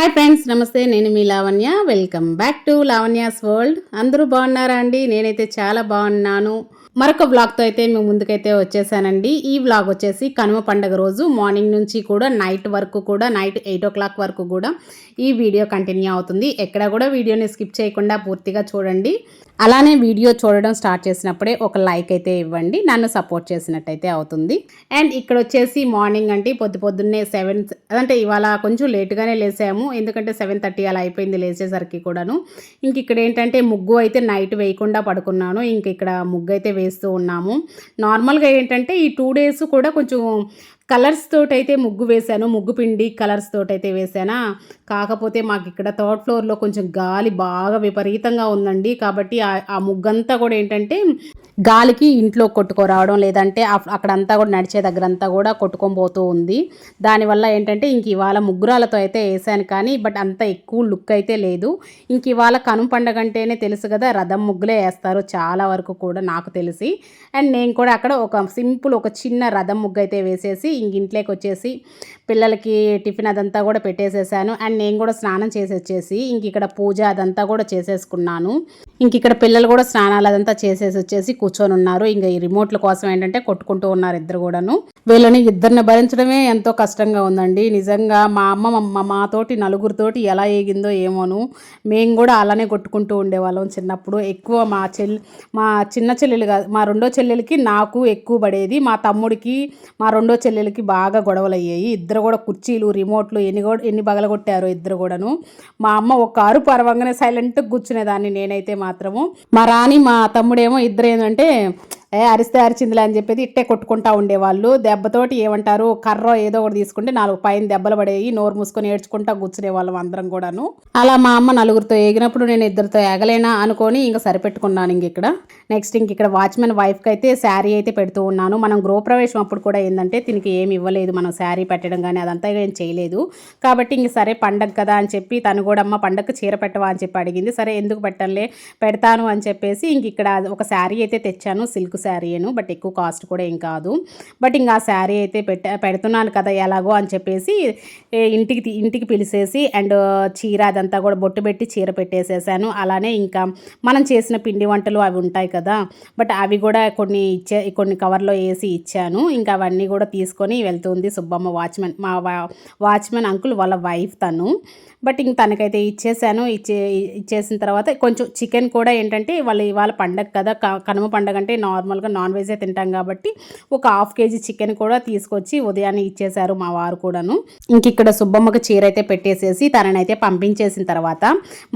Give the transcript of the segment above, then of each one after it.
Hi friends నమస్తే నేను మీ Lavanya. Welcome back to Lavanya's world అందరూ బాగున్నారా అండి? నేనైతే చాలా బాగున్నాను. మరొక వ్లాగ్తో అయితే మేము ముందుకైతే వచ్చేసానండి. ఈ వ్లాగ్ వచ్చేసి కనుమ పండుగ రోజు మార్నింగ్ నుంచి కూడా నైట్ వరకు కూడా నైట్ ఎయిట్ ఓ క్లాక్ వరకు కూడా ఈ వీడియో కంటిన్యూ అవుతుంది. ఎక్కడ కూడా వీడియోని స్కిప్ చేయకుండా పూర్తిగా చూడండి. అలానే వీడియో చూడడం స్టార్ట్ చేసినప్పుడే ఒక లైక్ అయితే ఇవ్వండి. నన్ను సపోర్ట్ చేసినట్టయితే అవుతుంది. అండ్ ఇక్కడ వచ్చేసి మార్నింగ్ అంటే పొద్దు పొద్దున్నే సెవెన్ అంటే ఇవాళ కొంచెం లేట్గానే లేసాము. ఎందుకంటే సెవెన్ థర్టీ అలా అయిపోయింది లేచేసరికి కూడాను. ఇంక ఇక్కడ ఏంటంటే ముగ్గు అయితే నైట్ వేయకుండా పడుకున్నాను. ఇంక ఇక్కడ ముగ్గు అయితే వేస్తూ ఉన్నాము. నార్మల్గా ఏంటంటే ఈ టూ డేస్ కూడా కొంచెం కలర్స్ తోటైతే ముగ్గు వేశాను. ముగ్గు పిండి కలర్స్ తోటైతే వేసానా కాకపోతే మాకు ఇక్కడ థర్డ్ ఫ్లోర్లో కొంచెం గాలి బాగా విపరీతంగా ఉందండి. కాబట్టి ఆ- ముగ్గంతా కూడా ఏంటంటే గాలికి ఇంట్లో కొట్టుకోరావడం లేదంటే అక్కడంతా కూడా నడిచే దగ్గర అంతా కూడా కొట్టుకొని పోతూ ఉంది. దానివల్ల ఏంటంటే ఇంక ఇవాళ ముగ్గురాలతో అయితే వేసాను కానీ బట్ అంత ఎక్కువ లుక్ అయితే లేదు. ఇంక ఇవాళ కనుమ పండగ అంటేనే తెలుసు కదా రథం ముగ్గులే వేస్తారు చాలా వరకు కూడా నాకు తెలిసి. అండ్ నేను కూడా అక్కడ ఒక సింపుల్ ఒక చిన్న రథం ముగ్గు అయితే వేసేసి ఇంక ఇంట్లోకి వచ్చేసి పిల్లలకి టిఫిన్ అదంతా కూడా పెట్టేసేసాను. అండ్ నేను కూడా స్నానం చేసి వచ్చేసి ఇంక ఇక్కడ పూజ అదంతా కూడా చేసేసుకున్నాను. ఇంక ఇక్కడ పిల్లలు కూడా స్నానాలు అదంతా చేసేసి వచ్చేసి కూర్చొని ఉన్నారు. ఇంకా ఈ రిమోట్ల కోసం ఏంటంటే కొట్టుకుంటూ ఉన్నారు ఇద్దరు కూడాను. వీళ్ళని ఇద్దరిని భరించడమే ఎంతో కష్టంగా ఉందండి. నిజంగా మా అమ్మ మా మాతోటి నలుగురితోటి ఎలా ఏగిందో ఏమోను. మేము కూడా అలానే కొట్టుకుంటూ ఉండేవాళ్ళం చిన్నప్పుడు. ఎక్కువ మా చెల్లి మా చిన్న చెల్లెలు కాదు మా రెండో చెల్లెలకి నాకు ఎక్కువ పడేది. మా తమ్ముడికి మా రెండో చెల్లెలకి బాగా గొడవలు అయ్యాయి ఇద్దరు కూడా కుర్చీలు రిమోట్లు ఎన్ని ఎన్ని బగలగొట్టారు ఇద్దరు కూడాను. మా అమ్మ ఒక కారు పరవంగానే సైలెంట్గా కూర్చునేదాన్ని నేనైతే మాత్రము. మా రాణి మా తమ్ముడేమో ఇద్దరు ఏంటంటే ఏ అరిస్తే అరిచిందిలే అని చెప్పేది ఇట్టే కొట్టుకుంటా ఉండేవాళ్ళు. దెబ్బతోటి ఏమంటారు కర్ర ఏదో ఒకటి తీసుకుంటే నాలుగు పైన దెబ్బలు పడేవి నోరు మూసుకొని ఏడ్చుకుంటా కూర్చునే వాళ్ళం అందరం కూడాను. అలా మా అమ్మ నలుగురితో ఏగినప్పుడు నేను ఇద్దరితో ఎగలేనా అనుకొని ఇంకా సరిపెట్టుకున్నాను ఇంక ఇక్కడ. నెక్స్ట్ ఇంక ఇక్కడ వాచ్మెన్ వైఫ్కి అయితే శారీ అయితే పెడుతూ ఉన్నాను. మనం గృహప్రవేశం అప్పుడు కూడా ఏంటంటే దీనికి ఏమి ఇవ్వలేదు మనం శారీ పెట్టడం కానీ అదంతా ఏం చేయలేదు. కాబట్టి ఇంక సరే పండగ కదా అని చెప్పి తను కూడా అమ్మ పండగకు చీర పెట్టవా? అని చెప్పి అడిగింది. సరే ఎందుకు పెట్టంలే పెడతాను అని చెప్పేసి ఇంక ఇక్కడ ఒక శారీ అయితే తెచ్చాను సిల్క్ శారీను బట్ ఎక్కువ కాస్ట్ కూడా ఏం కాదు. బట్ ఇంకా ఆ శారీ అయితే పెట్ట పెడుతున్నాను కదా ఎలాగో అని చెప్పేసి ఇంటికి ఇంటికి పిలిచేసి అండ్ చీర అదంతా కూడా బొట్టు పెట్టి చీర పెట్టేసేసాను. అలానే ఇంకా మనం చేసిన పిండి వంటలు అవి ఉంటాయి కదా బట్ అవి కూడా కొన్ని ఇచ్చే కొన్ని కవర్లో వేసి ఇచ్చాను. ఇంకా అవన్నీ కూడా తీసుకొని వెళ్తుంది సుబ్బమ్మ వాచ్మెన్ మా వా- వాచ్మెన్ అంకుల్ వాళ్ళ వైఫ్ తను. బట్ ఇంక తనకైతే ఇచ్చేసాను. ఇచ్చే ఇచ్చేసిన తర్వాత కొంచెం చికెన్ కూడా ఏంటంటే వాళ్ళు ఇవాళ పండగ కదా కనుమ పండగ అంటే నార్మల్ నార్మల్గా నాన్ వెజే తింటాం కాబట్టి ఒక హాఫ్ కేజీ చికెన్ కూడా తీసుకొచ్చి ఉదయాన్నే ఇచ్చేశారు మా వారు కూడాను. ఇంక ఇక్కడ సుబ్బమ్మకి చీర అయితే పెట్టేసేసి తననైతే పంపించేసిన తర్వాత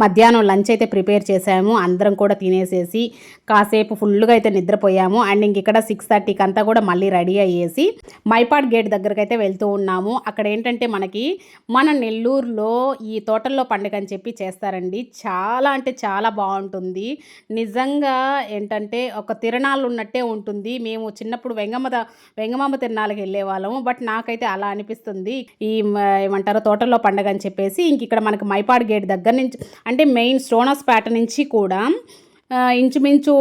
మధ్యాహ్నం లంచ్ అయితే ప్రిపేర్ చేసాము అందరం కూడా తినేసేసి కాసేపు ఫుల్గా అయితే నిద్రపోయాము. అండ్ ఇంక ఇక్కడ సిక్స్ థర్టీకి అంతా కూడా మళ్ళీ రెడీ అయ్యేసి మైపాడ్ గేట్ దగ్గరకు అయితే వెళ్తూ ఉన్నాము. అక్కడ ఏంటంటే మనకి మన నెల్లూరులో ఈ తోటల్లో పండుగ అని చెప్పి చేస్తారండి. చాలా అంటే చాలా బాగుంటుంది. నిజంగా ఏంటంటే ఒక తిరణాలు ఉన్నట్టే ఉంటుంది. మేము చిన్నప్పుడు వెంగమ్మ ద- తిరణాలకు వెళ్ళే వాళ్ళము బట్ నాకైతే అలా అనిపిస్తుంది. ఈ ఏమంటారు తోటల్లో పండుగ అని చెప్పేసి ఇంక ఇక్కడ మనకి మైపాడ్ గేట్ దగ్గర నుంచి అంటే మెయిన్ స్టోనస్ పేట నుంచి కూడా ఇంచుమించు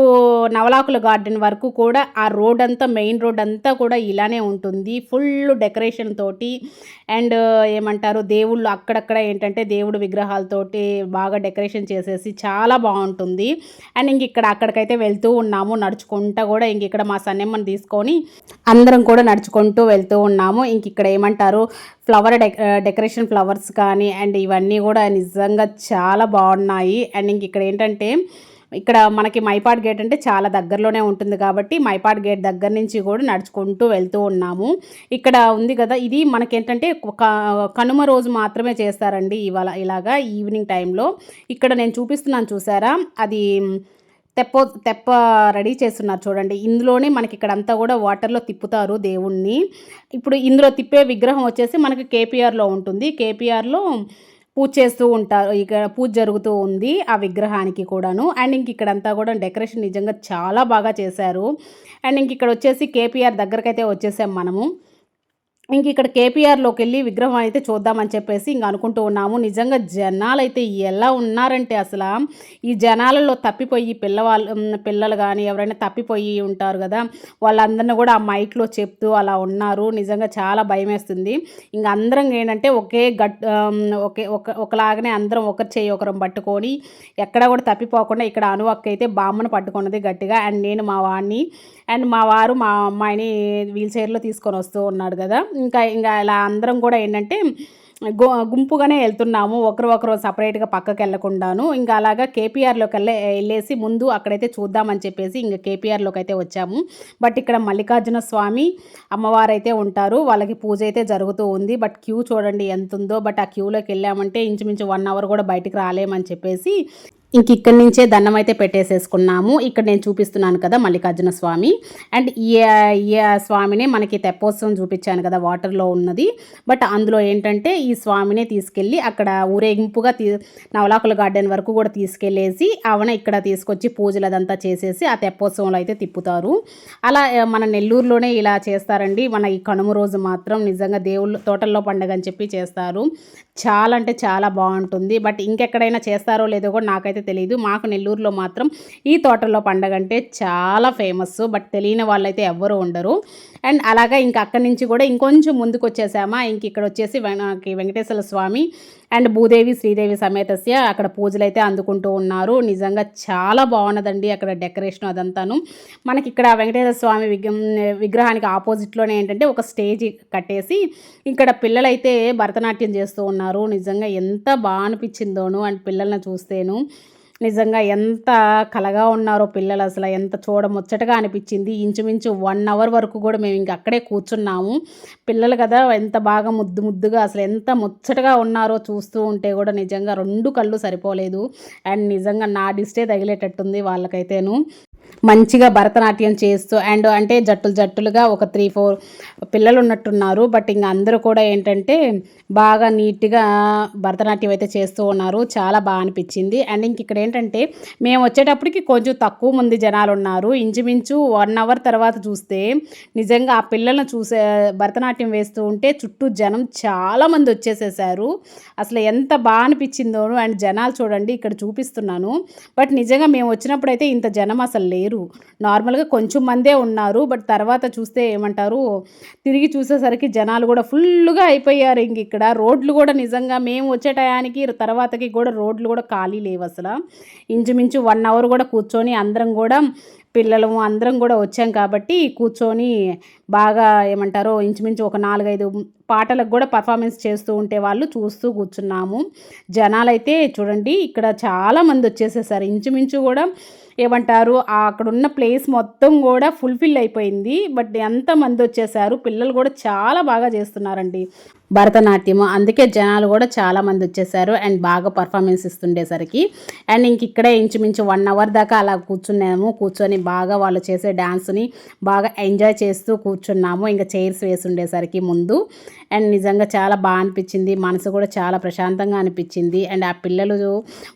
నవలాకుల గార్డెన్ వరకు కూడా ఆ రోడ్ అంతా మెయిన్ రోడ్ అంతా కూడా ఇలానే ఉంటుంది. ఫుల్ డెకరేషన్ తోటి అండ్ ఏమంటారు దేవుళ్ళు అక్కడక్కడ ఏంటంటే దేవుడు విగ్రహాలతోటి బాగా డెకరేషన్ చేసేసి చాలా బాగుంటుంది. అండ్ ఇంక ఇక్కడ అక్కడికైతే వెళ్తూ ఉన్నాము నడుచుకుంటా కూడా ఇంక ఇక్కడ మా సన్నెమ్మని తీసుకొని అందరం కూడా నడుచుకుంటూ వెళ్తూ ఉన్నాము. ఇంక ఇక్కడ ఏమంటారు ఫ్లవర్ డెకరేషన్ ఫ్లవర్స్ కానీ అండ్ ఇవన్నీ కూడా నిజంగా చాలా బాగున్నాయి. అండ్ ఇంక ఇక్కడ ఏంటంటే ఇక్కడ మనకి మైపాడ్ గేట్ అంటే చాలా దగ్గరలోనే ఉంటుంది కాబట్టి మైపాడ్ గేట్ దగ్గర నుంచి కూడా నడుచుకుంటూ వెళ్తూ ఉన్నాము. ఇక్కడ ఉంది కదా ఇది మనకేంటంటే కనుమ రోజు మాత్రమే చేస్తారండి ఇవాళ ఇలాగా ఈవినింగ్ టైంలో. ఇక్కడ నేను చూపిస్తున్నాను చూసారా అది తెప్ప తెప్ప రెడీ చేస్తున్నారు చూడండి. ఇందులోనే మనకి ఇక్కడ అంతా కూడా వాటర్లో తిప్పుతారు దేవుణ్ణి. ఇప్పుడు ఇందులో తిప్పే విగ్రహం వచ్చేసి మనకి కేపీఆర్లో ఉంటుంది. కేపీఆర్లో పూజ చేస్తూ ఉంటారు. ఇక్కడ పూజ జరుగుతూ ఉంది ఆ విగ్రహానికి కూడాను. అండ్ ఇంక ఇక్కడంతా కూడా డెకరేషన్ నిజంగా చాలా బాగా చేశారు. అండ్ ఇంక ఇక్కడ వచ్చేసి కేపీఆర్ దగ్గరకైతే వచ్చేసాం మనము. ఇంక ఇక్కడ కేపీఆర్లోకి వెళ్ళి విగ్రహం అయితే చూద్దామని చెప్పేసి ఇంక అనుకుంటూ ఉన్నాము. నిజంగా జనాలు అయితే ఎలా ఉన్నారంటే అసలు ఈ జనాలలో తప్పిపోయి పిల్లవాళ్ళు పిల్లలు కానీ ఎవరైనా తప్పిపోయి ఉంటారు కదా వాళ్ళందరినీ కూడా ఆ మైక్లో చెప్తూ అలా ఉన్నారు. నిజంగా చాలా భయం వేస్తుంది ఇంక అందరం ఏంటంటే ఒకే గట్ ఒకే ఒక ఒకలాగానే అందరం ఒకరి చేయి ఒకరం పట్టుకొని ఎక్కడ కూడా తప్పిపోకుండా ఇక్కడ అనువక్క అయితే బామ్మను పట్టుకున్నది గట్టిగా. అండ్ నేను మా వాడిని అండ్ మా వారు మా అమ్మాయిని వీల్ చైర్లో తీసుకొని వస్తూ ఉన్నాడు కదా. ఇంకా ఇంకా ఇలా అందరం కూడా ఏంటంటే గు గుంపుగానే వెళ్తున్నాము. ఒకరు ఒకరు సపరేట్గా పక్కకి వెళ్ళకుండాను. ఇంకా అలాగా కేపీఆర్లోకి వెళ్ళే వెళ్ళేసి ముందు అక్కడైతే చూద్దామని చెప్పేసి ఇంకా కేపీఆర్లోకి అయితే వచ్చాము. బట్ ఇక్కడ మల్లికార్జున స్వామి అమ్మవారు అయితే ఉంటారు. వాళ్ళకి పూజ అయితే జరుగుతూ ఉంది. బట్ క్యూ చూడండి ఎంత ఉందో బట్ ఆ క్యూలోకి వెళ్ళామంటే ఇంచుమించు వన్ అవర్ కూడా బయటికి రాలేమని చెప్పేసి ఇంక ఇక్కడి నుంచే దండం అయితే పెట్టేసేసుకున్నాము. ఇక్కడ నేను చూపిస్తున్నాను కదా మల్లికార్జున స్వామి. అండ్ ఈ ఈ స్వామినే మనకి తెప్పోత్సవం చూపించాను కదా వాటర్లో ఉన్నది. బట్ అందులో ఏంటంటే ఈ స్వామినే తీసుకెళ్ళి అక్కడ ఊరేగింపుగా తీ నవలాకుల గార్డెన్ వరకు కూడా తీసుకెళ్ళేసి అవన ఇక్కడ తీసుకొచ్చి పూజలు అదంతా చేసేసి ఆ తెప్పోత్సవంలో అయితే తిప్పుతారు. అలా మన నెల్లూరులోనే ఇలా చేస్తారండి. మన ఈ కనుమ రోజు మాత్రం నిజంగా దేవుళ్ళు తోటల్లో పండగ అని చెప్పి చేస్తారు. చాలా అంటే చాలా బాగుంటుంది. బట్ ఇంకెక్కడైనా చేస్తారో లేదో కూడా నాకైతే తెలియదు. మాకు నెల్లూరులో మాత్రం ఈ తోటలో పండగ అంటే చాలా ఫేమస్. బట్ తెలియని వాళ్ళైతే ఎవ్వరూ ఉండరు. అండ్ అలాగా ఇంక అక్కడి నుంచి కూడా ఇంకొంచెం ముందుకు వచ్చేసామా ఇంక ఇక్కడ వచ్చేసి వెంకటేశ్వర స్వామి అండ్ భూదేవి శ్రీదేవి సమేతస్య అక్కడ పూజలు అయితే అందుకుంటూ ఉన్నారు. నిజంగా చాలా బాగున్నదండి అక్కడ డెకరేషన్ అదంతాను. మనకి ఇక్కడ వెంకటేశ్వర స్వామి విగ్రహం విగ్రహానికి ఆపోజిట్లోనే ఏంటంటే ఒక స్టేజ్ కట్టేసి ఇక్కడ పిల్లలైతే భరతనాట్యం చేస్తూ ఉన్నారు. నిజంగా ఎంత బాగా అనిపించిందోను అండ్ పిల్లల్ని చూస్తేను. నిజంగా ఎంత కలగా ఉన్నారో పిల్లలు అసలు ఎంత చూడముచ్చటగా అనిపించింది. ఇంచుమించు వన్ అవర్ వరకు కూడా మేము ఇంక అక్కడే కూర్చున్నాము. పిల్లలు కదా ఎంత బాగా ముద్దు ముద్దుగా అసలు ఎంత ముచ్చటగా ఉన్నారో చూస్తూ ఉంటే కూడా నిజంగా రెండు కళ్ళు సరిపోలేదు. అండ్ నిజంగా నా డిస్టే తగిలేటట్టుంది వాళ్ళకైతేను. మంచిగా భరతనాట్యం చేస్తూ అండ్ అంటే జట్టులు జట్టులుగా ఒక త్రీ ఫోర్ పిల్లలు ఉన్నట్టున్నారు బట్ ఇంకా అందరూ కూడా ఏంటంటే బాగా నీట్గా భరతనాట్యం అయితే చేస్తూ ఉన్నారు. చాలా బాగా అనిపించింది. అండ్ ఇంక ఇక్కడ ఏంటంటే మేము వచ్చేటప్పటికి కొంచెం తక్కువ మంది జనాలు ఉన్నారు ఇంచుమించు వన్ అవర్ తర్వాత చూస్తే నిజంగా ఆ పిల్లల్ని చూసే భరతనాట్యం వేస్తూ ఉంటే చుట్టూ జనం చాలామంది వచ్చేసేసారు. అసలు ఎంత బాగా అనిపించిందోను అండ్ జనాలు చూడండి ఇక్కడ చూపిస్తున్నాను. బట్ నిజంగా మేము వచ్చినప్పుడు అయితే ఇంత జనం అసలు లేరు. నార్మల్గా కొంచెం మందే ఉన్నారు. బట్ తర్వాత చూస్తే ఏమంటారు తిరిగి చూసేసరికి జనాలు కూడా ఫుల్గా అయిపోయారు ఇంక ఇక్కడ. రోడ్లు కూడా నిజంగా మేము వచ్చే టయానికి తర్వాతకి కూడా రోడ్లు కూడా ఖాళీ లేవు అసలు. ఇంచుమించు వన్ అవర్ కూడా కూర్చొని అందరం కూడా పిల్లలు అందరం కూడా వచ్చాం కాబట్టి కూర్చొని బాగా ఏమంటారో ఇంచుమించు ఒక నాలుగైదు పాటలకు కూడా పర్ఫార్మెన్స్ చేస్తూ ఉంటే వాళ్ళు చూస్తూ కూర్చున్నాము. జనాలైతే చూడండి ఇక్కడ చాలామంది వచ్చేసేసారు. ఇంచుమించు కూడా ఏమంటారు? అక్కడున్న అక్కడ ఉన్న ప్లేస్ మొత్తం కూడా ఫుల్ఫిల్ అయిపోయింది. బట్ ఎంతమంది వచ్చేసారు. పిల్లలు కూడా చాలా బాగా చేస్తున్నారండి. భరతనాట్యం అందుకే జనాలు కూడా చాలామంది వచ్చేసారు. అండ్ బాగా పర్ఫార్మెన్స్ ఇస్తుండేసరికి. అండ్ ఇంక ఇక్కడే ఇంచుమించు వన్ అవర్ దాకా అలా కూర్చున్నాము. కూర్చొని బాగా వాళ్ళు చేసే డ్యాన్స్ని బాగా ఎంజాయ్ చేస్తూ కూర్చున్నాము. ఇంకా చైర్స్ వేసి ఉండేసరికి ముందు. అండ్ నిజంగా చాలా బాగా అనిపించింది. మనసు కూడా చాలా ప్రశాంతంగా అనిపించింది. అండ్ ఆ పిల్లలు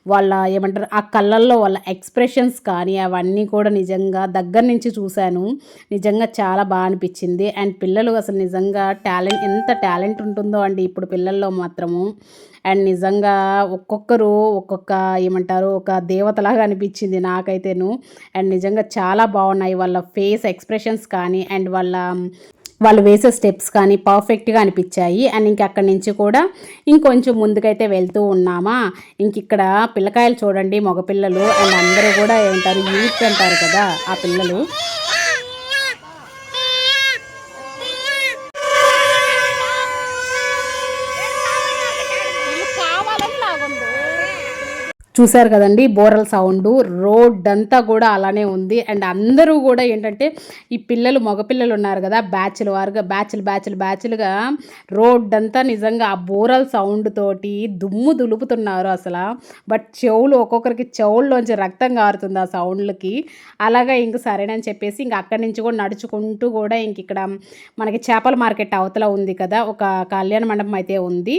వాళ్ళ ఏమంటారు ఆ కళ్ళల్లో వాళ్ళ ఎక్స్ప్రెషన్స్ కానీ అవన్నీ కూడా నిజంగా దగ్గర నుంచి చూశాను. నిజంగా చాలా బాగా అనిపించింది. అండ్ పిల్లలు అసలు నిజంగా టాలెంట్ ఎంత టాలెంట్ ఉంటుందో అండి. ఇప్పుడు పిల్లల్లో మాత్రము. అండ్ నిజంగా ఒక్కొక్కరు ఒక్కొక్క ఏమంటారు ఒక దేవతలాగా అనిపించింది నాకైతేను. అండ్ నిజంగా చాలా బాగున్నాయి వాళ్ళ ఫేస్ ఎక్స్ప్రెషన్స్ కానీ అండ్ వాళ్ళ వాళ్ళు వేసే స్టెప్స్ కానీ పర్ఫెక్ట్గా అనిపించాయి. అండ్ ఇంక అక్కడి నుంచి కూడా ఇంకొంచెం ముందుకైతే వెళ్తూ ఉన్నామా? ఇంక ఇక్కడ పిల్లకాయలు చూడండి మగపిల్లలు. అండ్ అందరూ కూడా ఏమంటారు యూత్ అంటారు కదా ఆ పిల్లలు. చూశారు కదండి బోరల్ సౌండ్ రోడ్ అంతా కూడా అలానే ఉంది. అండ్ అందరూ కూడా ఏంటంటే ఈ పిల్లలు మగపిల్లలు ఉన్నారు కదా బ్యాచ్లు వారుగా బ్యాచ్లు బ్యాచ్లు బ్యాచ్లుగా రోడ్ అంతా నిజంగా ఆ బోరల్ సౌండ్ తోటి దుమ్ము దులుపుతున్నారు అసలు. బట్ చెవులు ఒక్కొక్కరికి చెవుల్లోంచి రక్తం కారుతుంది ఆ సౌండ్లకి. అలాగా ఇంక సరేనని చెప్పేసి ఇంక అక్కడి నుంచి కూడా నడుచుకుంటూ కూడా ఇంక ఇక్కడ మనకి చేపల మార్కెట్ అవతల ఉంది కదా ఒక కళ్యాణ మండపం అయితే ఉంది.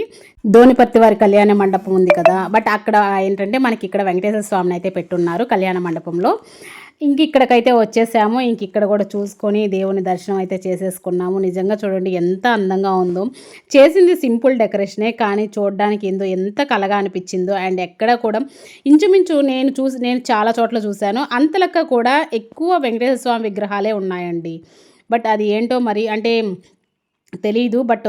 ధోనిపత్తి వారి కళ్యాణ మండపం ఉంది కదా. బట్ అక్కడ ఏంటంటే మనకి ఇక్కడ వెంకటేశ్వర స్వామిని అయితే పెట్టున్నారు కళ్యాణ మండపంలో. ఇంక ఇక్కడికైతే వచ్చేసాము. ఇంక ఇక్కడ కూడా చూసుకొని దేవుని దర్శనం అయితే చేసేసుకున్నాము. నిజంగా చూడండి ఎంత అందంగా ఉందో. చేసింది సింపుల్ డెకరేషనే కానీ చూడడానికి ఏందో ఎంత కలగా అనిపించిందో. అండ్ ఎక్కడ కూడా ఇంచుమించు నేను చూసి నేను చాలా చోట్ల చూశాను. అంతలక్క కూడా ఎక్కువ వెంకటేశ్వర స్వామి విగ్రహాలే ఉన్నాయండి. బట్ అది ఏంటో మరి అంటే తెలీదు బట్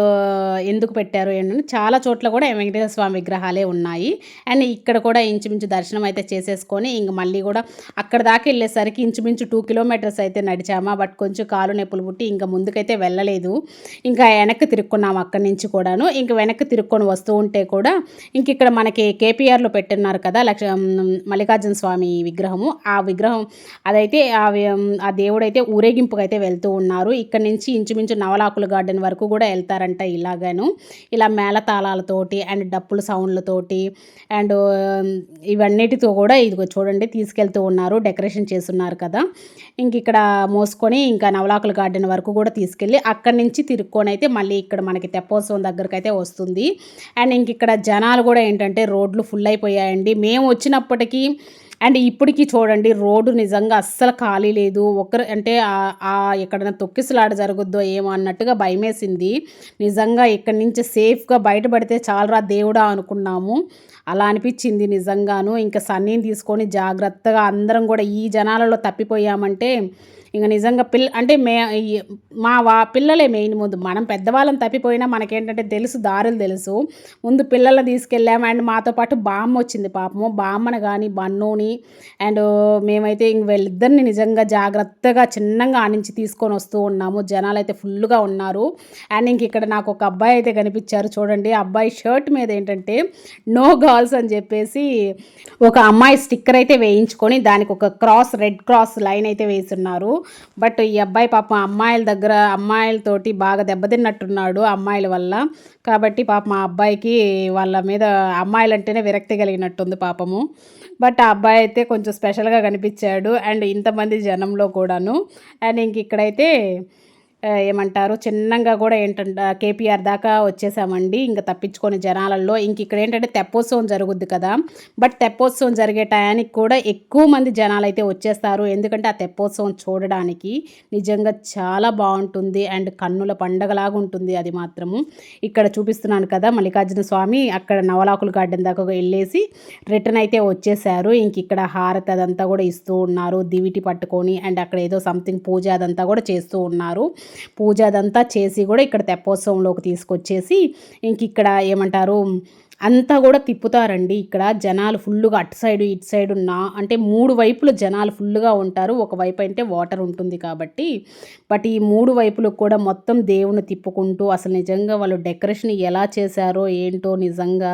ఎందుకు పెట్టారు ఏంటంటే చాలా చోట్ల కూడా వెంకటేశ్వర స్వామి విగ్రహాలే ఉన్నాయి. అండ్ ఇక్కడ కూడా ఇంచుమించు దర్శనం అయితే చేసేసుకొని ఇంక మళ్ళీ కూడా అక్కడ దాకా వెళ్ళేసరికి ఇంచుమించు టూ కిలోమీటర్స్ అయితే నడిచామా బట్ కొంచెం కాలు నొప్పులు పుట్టి ఇంకా ముందుకైతే వెళ్ళలేదు. ఇంకా వెనక్కి తిరుక్కున్నాం అక్కడి నుంచి కూడాను. ఇంక వెనక్కి తిరుక్కొని వస్తూ ఉంటే కూడా ఇంక ఇక్కడ మనకి కేపీఆర్లో పెట్టున్నారు కదా లక్ష మల్లికార్జున స్వామి విగ్రహము. ఆ విగ్రహం అదైతే ఆ ఆ దేవుడైతే ఊరేగింపుకైతే వెళ్తూ ఉన్నారు. ఇక్కడ నుంచి ఇంచుమించు నవలాకుల గార్డెన్ వరకు కూడా వెళ్తారంట ఇలాగాను. ఇలా మేళతాళాలతోటి అండ్ డప్పుల సౌండ్లతోటి అండ్ ఇవన్నిటితో కూడా ఇదిగో చూడండి తీసుకెళ్తూ ఉన్నారు డెకరేషన్ చేస్తున్నారు కదా. ఇంక ఇక్కడ మోసుకొని ఇంకా నవలాకుల గార్డెన్ వరకు కూడా తీసుకెళ్ళి అక్కడి నుంచి తిరుక్కొని అయితే మళ్ళీ ఇక్కడ మనకి తెప్పోత్సవం దగ్గరకు అయితే వస్తుంది. అండ్ ఇంక ఇక్కడ జనాలు కూడా ఏంటంటే రోడ్లు ఫుల్ అయిపోయాయండి. మేము వచ్చినప్పటికీ అండ్ ఇప్పటికీ చూడండి రోడ్డు నిజంగా అస్సలు ఖాళీ లేదు. ఒకరు అంటే ఎక్కడైనా తొక్కిసలాడ జరగద్దో ఏమో అన్నట్టుగా భయమేసింది. నిజంగా ఇక్కడి నుంచి సేఫ్గా బయటపడితే చాలరా దేవుడా అనుకున్నాము. అలా అనిపించింది నిజంగాను. ఇంకా సన్నీని తీసుకొని జాగ్రత్తగా అందరం కూడా ఈ జనాలలో తప్పిపోయామంటే ఇంకా నిజంగా పిల్ల అంటే మే మా వా పిల్లలే మెయిన్ ముందు. మనం పెద్దవాళ్ళని తప్పిపోయినా మనకేంటంటే తెలుసు దారులు తెలుసు. ముందు పిల్లల్ని తీసుకెళ్ళాము అండ్ మాతో పాటు బామ్మ వచ్చింది పాపము. బామ్మను కానీ బన్నుని అండ్ మేమైతే ఇంక వీళ్ళిద్దరిని నిజంగా జాగ్రత్తగా చిన్నగా ఆనించి తీసుకొని వస్తూ ఉన్నాము. జనాలు అయితే ఫుల్గా ఉన్నారు. అండ్ ఇంక ఇక్కడ నాకు ఒక అబ్బాయి అయితే కనిపించారు చూడండి. అబ్బాయి షర్ట్ మీద ఏంటంటే నో గర్ల్స్ అని చెప్పేసి ఒక అమ్మాయి స్టిక్కర్ అయితే వేయించుకొని దానికి ఒక క్రాస్ రెడ్ క్రాస్ లైన్ అయితే వేస్తున్నారు బట్ ఈ అబ్బాయి పాపం అమ్మాయిల దగ్గర అమ్మాయిలతోటి బాగా దెబ్బతిన్నట్టున్నాడు అమ్మాయిల వల్ల. కాబట్టి పాపం ఆ అబ్బాయికి వాళ్ళ మీద అమ్మాయిలంటేనే విరక్తి కలిగినట్టుంది పాపము. బట్ ఆ అబ్బాయి అయితే కొంచెం స్పెషల్గా కనిపించాడు. అండ్ ఇంతమంది జనంలో కూడాను. అండ్ ఇంక ఇక్కడైతే ఏమంటారు? చిన్నగా కూడా ఏంటంటే కేపీఆర్ దాకా వచ్చేసామండి. ఇంకా తప్పించుకొని జనాలలో ఇంక ఇక్కడ ఏంటంటే తెప్పోత్సవం జరుగుద్ది కదా. బట్ తెప్పోత్సవం జరిగే టయానికి కూడా ఎక్కువ మంది జనాలు అయితే వచ్చేస్తారు. ఎందుకంటే ఆ తెప్పోత్సవం చూడడానికి నిజంగా చాలా బాగుంటుంది. అండ్ కన్నుల పండగలాగా ఉంటుంది అది మాత్రము. ఇక్కడ చూపిస్తున్నాను కదా మల్లికార్జున స్వామి. అక్కడ నవలాకుల గార్డెన్ దాకా వెళ్ళేసి రిటర్న్ అయితే వచ్చేసారు. ఇంక ఇక్కడ హారతి అదంతా కూడా ఇస్తూ ఉన్నారు. దివిటి పట్టుకొని అండ్ అక్కడ ఏదో సంథింగ్ పూజ అదంతా కూడా చేస్తూ ఉన్నారు. పూజ అదంతా చేసి కూడా ఇక్కడ తెప్పోత్సవంలోకి తీసుకొచ్చేసి ఇంక ఇక్కడ ఏమంటారు అంతా కూడా తిప్పుతారండి. ఇక్కడ జనాలు ఫుల్గా అటు సైడు ఇటు సైడు నా అంటే మూడు వైపులు జనాలు ఫుల్గా ఉంటారు. ఒక వైపు అంటే వాటర్ ఉంటుంది కాబట్టి. బట్ ఈ మూడు వైపులకు కూడా మొత్తం దేవుని తిప్పుకుంటూ అసలు నిజంగా వాళ్ళు డెకరేషన్ ఎలా చేశారో ఏంటో నిజంగా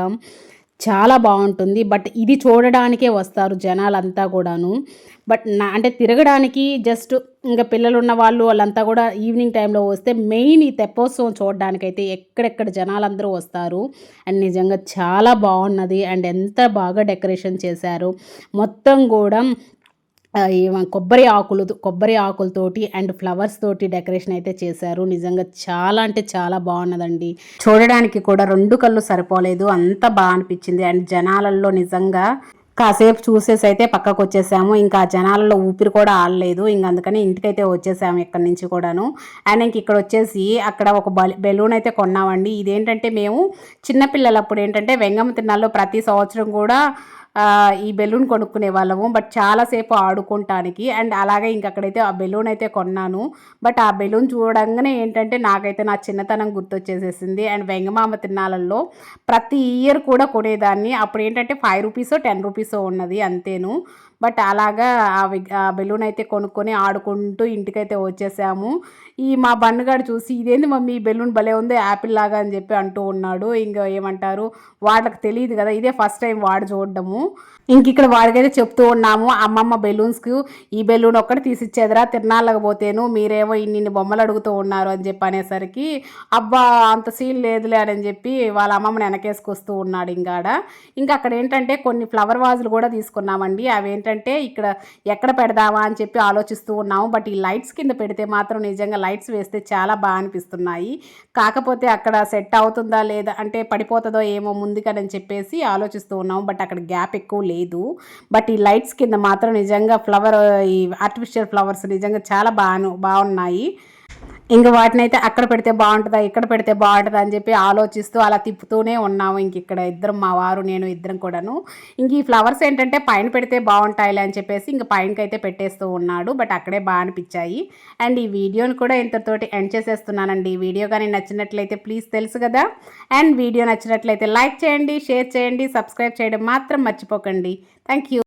చాలా బాగుంటుంది. బట్ ఇది చూడడానికే వస్తారు జనాలంతా కూడాను. బట్ నా అంటే తిరగడానికి జస్ట్ ఇంకా పిల్లలు ఉన్న వాళ్ళు వాళ్ళంతా కూడా ఈవినింగ్ టైంలో వస్తే మెయిన్ ఈ తెప్పోత్సవం చూడడానికైతే ఎక్కడెక్కడ జనాలందరూ వస్తారు. అండ్ నిజంగా చాలా బాగున్నది. అండ్ ఎంత బాగా డెకరేషన్ చేశారు. మొత్తం కూడా కొబ్బరి ఆకులు కొబ్బరి ఆకులతోటి అండ్ ఫ్లవర్స్ తోటి డెకరేషన్ అయితే చేశారు. నిజంగా చాలా అంటే చాలా బాగున్నదండి. చూడడానికి కూడా రెండు కళ్ళు సరిపోలేదు. అంత బాగా అనిపించింది. అండ్ జనాలలో నిజంగా కాసేపు చూసేసి అయితే పక్కకు వచ్చేసాము. ఇంకా ఆ జనాలలో ఊపిరి కూడా ఆడలేదు. ఇంక అందుకని ఇంటికైతే వచ్చేసాము ఇక్కడ నుంచి కూడాను. అండ్ ఇంక ఇక్కడ వచ్చేసి అక్కడ ఒక బెలూన్ అయితే కొన్నామండి. ఇదేంటంటే మేము చిన్నపిల్లలప్పుడు ఏంటంటే వెంగమ్మ తిన్నాల్లో ప్రతి సంవత్సరం కూడా ఈ బెలూన్ కొనుక్కునే వాళ్ళము. బట్ చాలాసేపు ఆడుకుంటానికి అండ్ అలాగే ఇంక అక్కడైతే ఆ బెలూన్ అయితే కొన్నాను. బట్ ఆ బెలూన్ చూడంగానే ఏంటంటే నాకైతే నా చిన్నతనం గుర్తొచ్చేసేసింది. అండ్ వెంగమామ తిన్నాలలో ప్రతి ఇయర్ కూడా కొనేదాన్ని. అప్పుడు ఏంటంటే ఫైవ్ రూపీసో టెన్ రూపీసో ఉన్నది అంతేను. బట్ అలాగా ఆ వి- ఆ బెలూన్ అయితే కొనుక్కొని ఆడుకుంటూ ఇంటికైతే వచ్చేసాము. ఈ మా బన్నుగాడు చూసి ఇదేంది మమ్మీ ఈ బెలూన్ భలే ఉంది యాపిల్ లాగా అని చెప్పి అంటూ ఉన్నాడు. ఇంకా ఏమంటారు వాళ్ళకి తెలియదు కదా ఇదే ఫస్ట్ టైం వాడు చూడడము. ఇంక ఇక్కడ వాడికైతే చెప్తూ ఉన్నాము అమ్మమ్మ బెలూన్స్కి ఈ బెలూన్ ఒక్కటి తీసిచ్చేదిరా తిరణాలకు పోతేను మీరేమో ఇన్ని బొమ్మలు అడుగుతూ ఉన్నారు అని చెప్పి అనేసరికి అబ్బా అంత సీన్ లేదులే అని చెప్పి వాళ్ళ అమ్మమ్మని వెనకేసుకొస్తూ ఉన్నాడు ఇంకాడ. ఇంకా అక్కడ ఏంటంటే కొన్ని ఫ్లవర్ వాజులు కూడా తీసుకున్నామండి. అవేంటి ఏంటంటే ఇక్కడ ఎక్కడ పెడదామా అని చెప్పి ఆలోచిస్తూ ఉన్నాము. బట్ ఈ లైట్స్ కింద పెడితే మాత్రం నిజంగా లైట్స్ వేస్తే చాలా బాగా అనిపిస్తున్నాయి. కాకపోతే అక్కడ సెట్ అవుతుందా లేదా అంటే పడిపోతుందో ఏమో ముందుకని చెప్పేసి ఆలోచిస్తూ ఉన్నాము. బట్ అక్కడ గ్యాప్ గ్యాప్ ఎక్కువ లేదు. బట్ ఈ లైట్స్ కింద మాత్రం నిజంగా ఫ్లవర్ ఈ ఆర్టిఫిషియల్ ఫ్లవర్స్ నిజంగా చాలా బాగా బాగున్నాయి. ఇంక వాటిని అయితే అక్కడ పెడితే బాగుంటుందా ఇక్కడ పెడితే బాగుంటుందా అని చెప్పి ఆలోచిస్తూ అలా తిప్పుతూనే ఉన్నాము. ఇంక ఇక్కడ ఇద్దరం మా వారు నేను ఇద్దరం కూడాను. ఇంక ఈ ఫ్లవర్స్ ఏంటంటే పైన పెడితే బాగుంటాయిలే అని చెప్పేసి ఇంక పైనకి అయితే పెట్టేస్తూ ఉన్నాడు. బట్ అక్కడే బాగా అనిపించాయి. అండ్ ఈ వీడియోని కూడా ఇంతతోటి ఎండ్ చేసేస్తున్నానండి. ఈ వీడియో కానీ నచ్చినట్లయితే ప్లీజ్ తెలుసు కదా. అండ్ వీడియో నచ్చినట్లయితే లైక్ చేయండి షేర్ చేయండి సబ్స్క్రైబ్ చేయడం మాత్రం మర్చిపోకండి. Thank you.